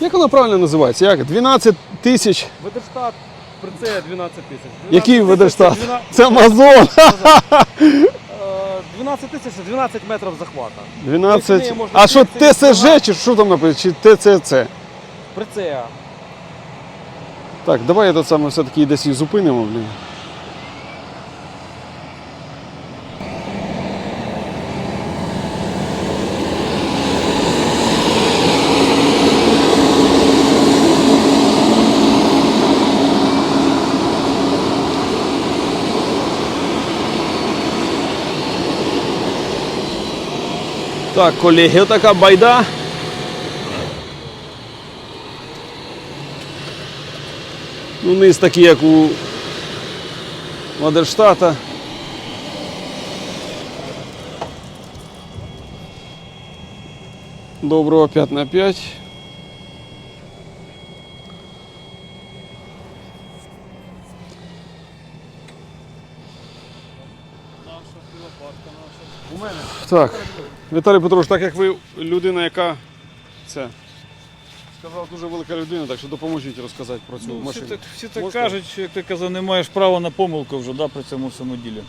Як воно правильно називається? Як? 12 тисяч. Ведерштат при це 12 тисяч. Який Ведерштат? це 12 Це Амазон. е, 12 тисяч 12 метрів захвата. 12. А що ТСЖ чи що там написано? Чи ТЦЦ? При це Так, давай я саме все-таки десь їх зупинимо, блін. Так, колеги, отака байда. Ну, низ такий, як у Мадерштата. Доброго 5 на 5. У мене. Так, Віталій Петрович, так як ви людина, яка це сказав дуже велика людина, так що допоможіть розказати про цю Ну, всі машину. так, всі так Можна? кажуть, що як ти казав, не маєш права на помилку вже да, при цьому всьому ділі.